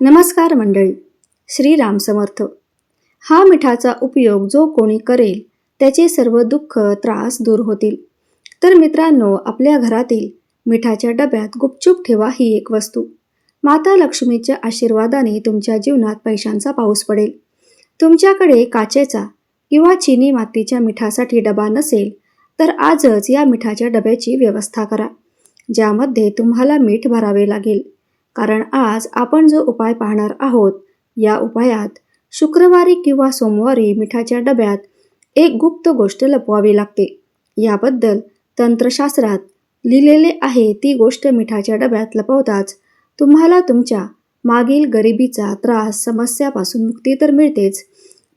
नमस्कार मंडळी श्रीराम समर्थ. हा मिठाचा उपयोग जो कोणी करेल त्याचे सर्व दुःख त्रास दूर होतील. तर मित्रांनो आपल्या घरातील मिठाच्या डब्यात गुपचूप ठेवा ही एक वस्तू. माता लक्ष्मीच्या आशीर्वादाने तुमच्या जीवनात पैशांचा पाऊस पडेल. तुमच्याकडे काचेचा किंवा चिनी मातीच्या मिठासाठी डबा नसेल तर आजच या मिठाच्या डब्याची व्यवस्था करा ज्यामध्ये तुम्हाला मीठ भरावे लागेल. कारण आज आपण जो उपाय पाहणार आहोत या उपायात शुक्रवारी किंवा सोमवारी मिठाच्या डब्यात एक गुप्त गोष्ट लपवावी लागते. याबद्दल तंत्रशास्त्रात लिहिलेले आहे ती गोष्ट मिठाच्या डब्यात लपवताच तुम्हाला तुमच्या मागील गरिबीचा त्रास समस्यापासून मुक्ती तर मिळतेच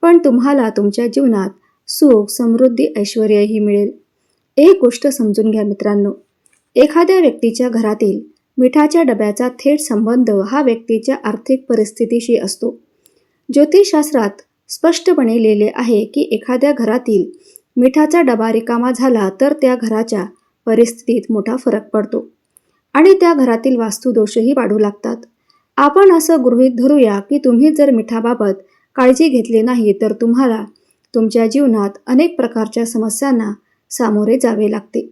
पण तुम्हाला तुमच्या जीवनात सुख समृद्धी ऐश्वर्यही मिळेल. एक गोष्ट समजून घ्या मित्रांनो. एखाद्या व्यक्तीच्या घरातील मिठाच्या डब्याचा थेट संबंध हा व्यक्तीच्या आर्थिक परिस्थितीशी असतो. ज्योतिषशास्त्रात स्पष्टपणे लिहिले आहे की एखाद्या घरातील मिठाचा डबा रिकामा झाला तर त्या घराच्या परिस्थितीत मोठा फरक पडतो आणि त्या घरातील वास्तुदोषही वाढू लागतात. आपण असं गृहीत धरूया की तुम्ही जर मिठाबाबत काळजी घेतली नाही तर तुम्हाला तुमच्या जीवनात अनेक प्रकारच्या समस्यांना सामोरे जावे लागते.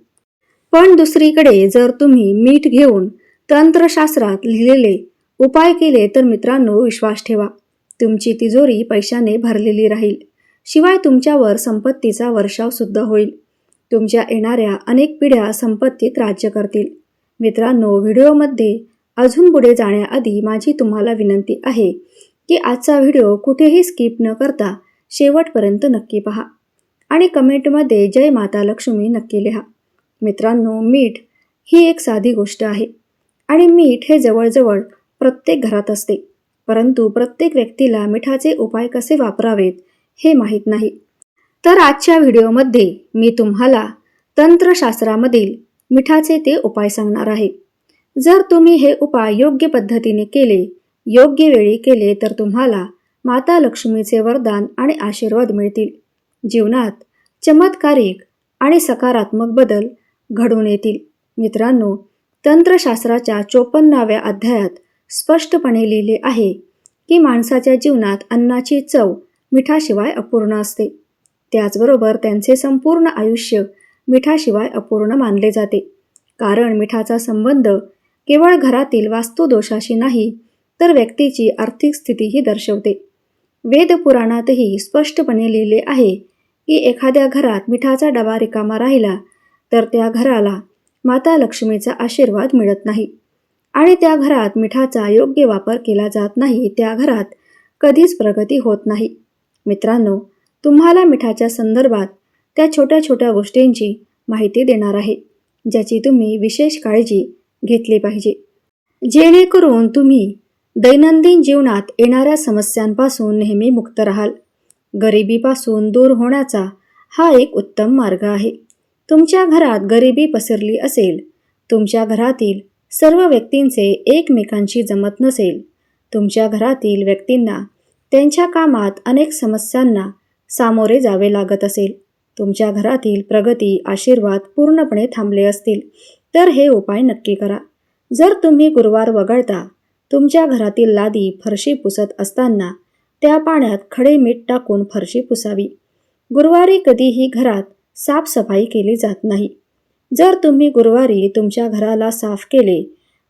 पण दुसरीकडे जर तुम्ही मीठ घेऊन तंत्रशास्त्रात लिहिलेले उपाय केले तर मित्रांनो विश्वास ठेवा. तुमची तिजोरी पैशाने भरलेली राहील. शिवाय तुमच्यावर संपत्तीचा वर्षाव सुद्धा होईल. तुमच्या येणाऱ्या अनेक पिढ्या संपत्तीत राज्य करतील. मित्रांनो व्हिडिओमध्ये अजून पुढे जाण्याआधी माझी तुम्हाला विनंती आहे की आजचा व्हिडिओ कुठेही स्किप न करता शेवटपर्यंत नक्की पहा आणि कमेंटमध्ये जय माता लक्ष्मी नक्की लिहा. मित्रांनो मीठ ही एक साधी गोष्ट आहे. आणि मीठ हे जवळजवळ प्रत्येक घरात असते. परंतु प्रत्येक व्यक्तीला मिठाचे उपाय कसे वापरावेत हे माहीत नाही. तर आजच्या व्हिडिओमध्ये मी तुम्हाला तंत्रशास्त्रामधील मिठाचे ते उपाय सांगणार आहे. जर तुम्ही हे उपाय योग्य पद्धतीने केले योग्य वेळी केले तर तुम्हाला माता लक्ष्मीचे वरदान आणि आशीर्वाद मिळतील. जीवनात चमत्कारिक आणि सकारात्मक बदल घडून येतील. मित्रांनो तंत्रशास्त्राच्या चोपन्नाव्या अध्यायात स्पष्टपणे लिहिले आहे की माणसाच्या जीवनात अन्नाची चव मिठाशिवाय अपूर्ण असते. त्याचबरोबर त्यांचे संपूर्ण आयुष्य मिठाशिवाय अपूर्ण मानले जाते. कारण मिठाचा संबंध केवळ घरातील वास्तुदोषाशी नाही तर व्यक्तीची आर्थिक स्थितीही दर्शवते. वेदपुराणातही स्पष्टपणे लिहिले आहे की एखाद्या घरात मिठाचा डबा रिकामा राहिला तर त्या घराला माता लक्ष्मीचा आशीर्वाद मिळत नाही. आणि त्या घरात मिठाचा योग्य वापर केला जात नाही त्या घरात कधीच प्रगती होत नाही. मित्रांनो तुम्हाला मिठाच्या संदर्भात त्या छोट्या छोट्या गोष्टींची माहिती देणार आहे ज्याची तुम्ही विशेष काळजी घेतली पाहिजे. जेणेकरून तुम्ही दैनंदिन जीवनात येणाऱ्या समस्यांपासून नेहमी मुक्त राहाल. गरिबीपासून दूर होण्याचा हा एक उत्तम मार्ग आहे. तुमच्या घरात गरिबी पसरली असेल. तुमच्या घरातील सर्व व्यक्तींचे एकमेकांशी जमत नसेल. तुमच्या घरातील व्यक्तींना त्यांच्या कामात अनेक समस्यांना सामोरे जावे लागत असेल. तुमच्या घरातील प्रगती आशीर्वाद पूर्णपणे थांबले असतील तर हे उपाय नक्की करा. जर तुम्ही गुरुवार वगळता तुमच्या घरातील लादी फरशी पुसत असताना त्या पाण्यात खडे मीठ टाकून फरशी पुसावी. गुरुवारी कधीही घरात साफसफाई केली जात नाही. जर तुम्ही गुरुवारी तुमच्या घराला साफ केले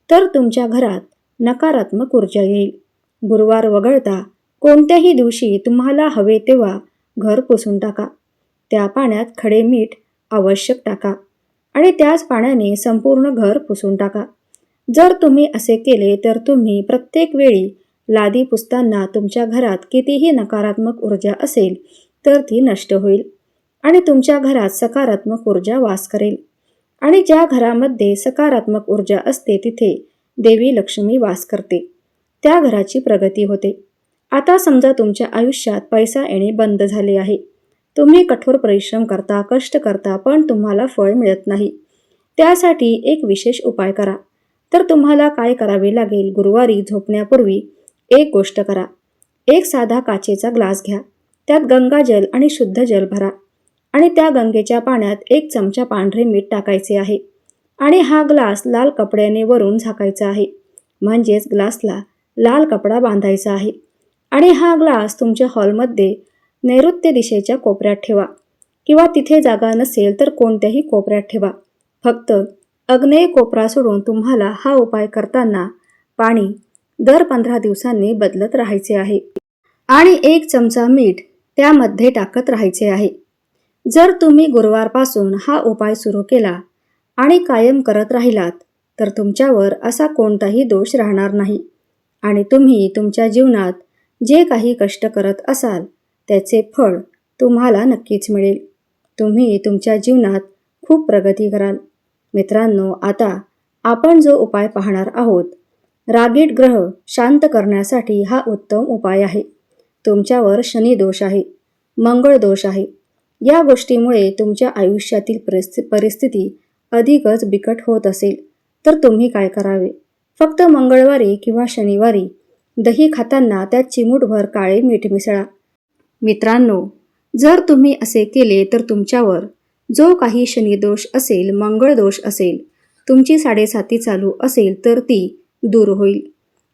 तर तुमच्या घरात नकारात्मक ऊर्जा येईल. गुरुवार वगळता कोणत्याही दिवशी तुम्हाला हवे तेव्हा घर पुसून टाका. त्या पाण्यात खडे मीठ आवश्यक टाका आणि त्याच पाण्याने संपूर्ण घर पुसून टाका. जर तुम्ही असे केले तर तुम्ही प्रत्येक वेळी लादी पुसताना तुमच्या घरात कितीही नकारात्मक ऊर्जा असेल तर ती नष्ट होईल. आणि तुमच्या घरात सकारात्मक ऊर्जा वास करेल. आणि ज्या घरामध्ये सकारात्मक ऊर्जा असते तिथे देवी लक्ष्मी वास करते. त्या घराची प्रगती होते. आता समजा तुमच्या आयुष्यात पैसा येणे बंद झाले आहे. तुम्ही कठोर परिश्रम करता कष्ट करता पण तुम्हाला फळ मिळत नाही. त्यासाठी एक विशेष उपाय करा. तर तुम्हाला काय करावे लागेल? गुरुवारी झोपण्यापूर्वी एक गोष्ट करा. एक साधा काचेचा ग्लास घ्या. त्यात गंगाजल आणि शुद्ध जल भरा. आणि त्या गंगेच्या पाण्यात एक चमचा पांढरे मीठ टाकायचे आहे. आणि हा ग्लास लाल कपड्याने वरून झाकायचा आहे. म्हणजेच ग्लासला लाल कपडा बांधायचा आहे. आणि हा ग्लास तुमच्या हॉलमध्ये नैऋत्य दिशेच्या कोपऱ्यात ठेवा. किंवा तिथे जागा नसेल तर कोणत्याही कोपऱ्यात ठेवा. फक्त अग्नेय कोपरा सोडून तुम्हाला हा उपाय करताना पाणी दर पंधरा दिवसांनी बदलत राहायचे आहे. आणि एक चमचा मीठ त्यामध्ये टाकत राहायचे आहे. जर तुम्ही गुरुवारपासून हा उपाय सुरू केला आणि कायम करत राहिलात तर तुमच्यावर असा कोणताही दोष राहणार नाही. आणि तुम्ही तुमच्या जीवनात जे काही कष्ट करत असाल त्याचे फळ तुम्हाला नक्कीच मिळेल. तुम्ही तुमच्या जीवनात खूप प्रगती कराल. मित्रांनो आता आपण जो उपाय पाहणार आहोत रागीट ग्रह शांत करण्यासाठी हा उत्तम उपाय आहे. तुमच्यावर शनी दोष आहे मंगळ दोष आहे. या गोष्टीमुळे तुमच्या आयुष्यातील परिस्थिती परिस्थिती अधिकच बिकट होत असेल. तर तुम्ही काय करावे? फक्त मंगळवारी किंवा शनिवारी दही खाताना त्यात चिमूटभर काळे मीठ मिसळा. मित्रांनो जर तुम्ही असे केले तर तुमच्यावर जो काही शनिदोष असेल मंगळ दोष असेल तुमची साडेसाती चालू असेल तर ती दूर होईल.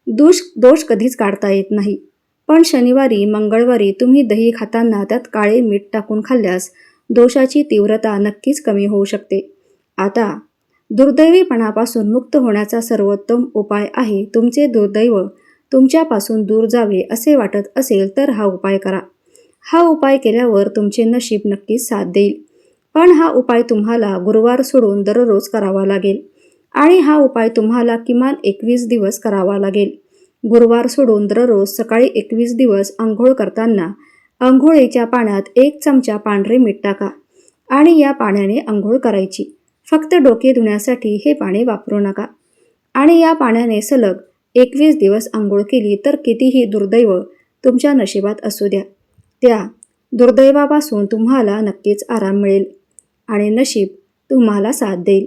दोष दोष कधीच काढता येत नाही. पण शनिवारी मंगळवारी तुम्ही दही खाताना त्यात काळे मीठ टाकून खाल्ल्यास दोषाची तीव्रता नक्कीच कमी होऊ शकते. आता दुर्दैवीपणापासून मुक्त होण्याचा सर्वोत्तम उपाय आहे तुमचे दुर्दैव तुमच्यापासून दूर जावे असे वाटत असेल तर हा उपाय करा. हा उपाय केल्यावर तुमचे नशीब नक्कीच साथ देईल. पण हा उपाय तुम्हाला गुरुवार सोडून दररोज करावा लागेल आणि हा उपाय तुम्हाला किमान एकवीस दिवस करावा लागेल. गुरुवार सोडून दररोज सकाळी एकवीस दिवस आंघोळ करताना आंघोळीच्या पाण्यात एक चमचा पांढरे मीठ टाका आणि या पाण्याने आंघोळ करायची. फक्त डोके धुण्यासाठी हे पाणी वापरू नका. आणि या पाण्याने सलग एकवीस दिवस आंघोळ केली तर कितीही दुर्दैव तुमच्या नशिबात असू द्या. त्या दुर्दैवापासून तुम्हाला नक्कीच आराम मिळेल आणि नशीब तुम्हाला साथ देईल.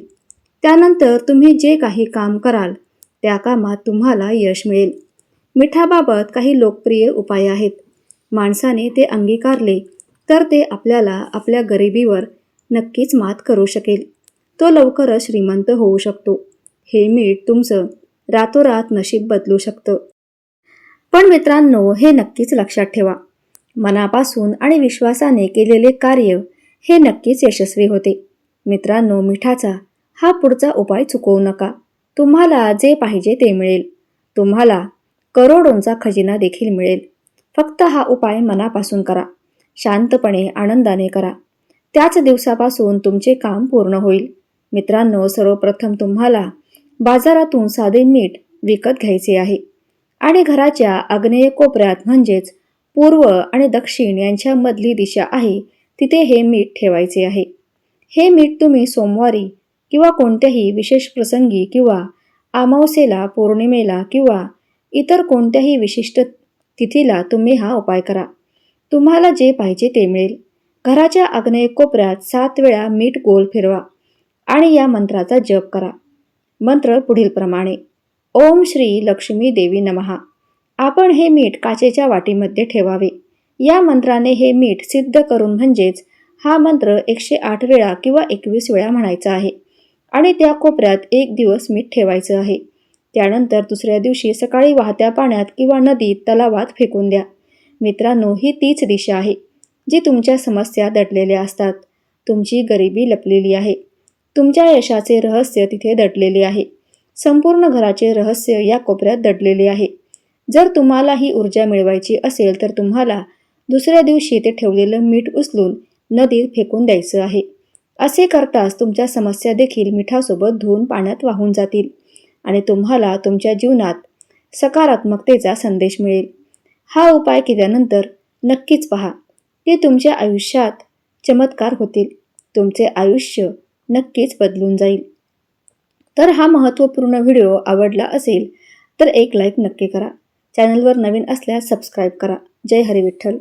त्यानंतर तुम्ही जे काही काम कराल त्या कामात तुम्हाला यश मिळेल. मिठाबाबत काही लोकप्रिय उपाय आहेत. माणसाने ते अंगीकारले तर ते आपल्याला आपल्या गरिबीवर नक्कीच मात करू शकेल. तो लवकरच श्रीमंत होऊ शकतो. हे मीठ तुमचं रातोरात नशीब बदलू शकतं. पण मित्रांनो हे नक्कीच लक्षात ठेवा. मनापासून आणि विश्वासाने केलेले कार्य हे नक्कीच यशस्वी होते. मित्रांनो मिठाचा हा पुढचा उपाय चुकवू नका. तुम्हाला जे पाहिजे ते मिळेल. तुम्हाला करोडोंचा खजिना देखील मिळेल. फक्त हा उपाय मनापासून करा. शांतपणे आनंदाने करा. त्याच दिवसापासून तुमचे काम पूर्ण होईल. मित्रांनो सर्वप्रथम तुम्हाला बाजारातून साधे मीठ विकत घ्यायचे आहे. आणि घराच्या आग्नेय कोपऱ्यात म्हणजेच पूर्व आणि दक्षिण यांच्यामधली दिशा आहे तिथे हे मीठ ठेवायचे आहे. हे मीठ तुम्ही सोमवारी किंवा कोणत्याही विशेष प्रसंगी किंवा अमावस्येला पौर्णिमेला किंवा इतर कोणत्याही विशिष्ट तिथीला तुम्ही हा उपाय करा. तुम्हाला जे पाहिजे ते मिळेल. घराच्या आग्नेय कोपऱ्यात सात वेळा मीठ गोल फिरवा आणि या मंत्राचा जप करा. मंत्र पुढीलप्रमाणे ओम श्री लक्ष्मी देवी नमहा. आपण हे मीठ काचेच्या वाटीमध्ये ठेवावे. या मंत्राने हे मीठ सिद्ध करून म्हणजेच हा मंत्र एकशे आठ वेळा किंवा एकवीस वेळा म्हणायचा आहे आणि त्या कोपऱ्यात एक दिवस मीठ ठेवायचं आहे. त्यानंतर दुसऱ्या दिवशी सकाळी वाहत्या पाण्यात किंवा नदीत तलावात फेकून द्या. मित्रांनो ही तीच दिशा आहे जी तुमच्या समस्या दडलेल्या असतात. तुमची गरिबी लपलेली आहे. तुमच्या यशाचे रहस्य तिथे दडलेले आहे. संपूर्ण घराचे रहस्य या कोपऱ्यात दडलेले आहे. जर तुम्हाला ही ऊर्जा मिळवायची असेल तर तुम्हाला दुसऱ्या दिवशी ते ठेवलेलं मीठ उचलून नदीत फेकून द्यायचं आहे. असे करताच तुमच्या समस्या देखील मिठासोबत धुवून पाण्यात वाहून जातील. आणि तुम्हाला तुमच्या जीवनात सकारात्मकतेचा संदेश मिळेल. हा उपाय केल्यानंतर नक्कीच पहा ते तुमच्या आयुष्यात चमत्कार होतील. तुमचे आयुष्य नक्कीच बदलून जाईल. तर हा महत्त्वपूर्ण व्हिडिओ आवडला असेल तर एक लाईक नक्की करा. चॅनलवर नवीन असल्यास सबस्क्राईब करा. जय हरी विठ्ठल.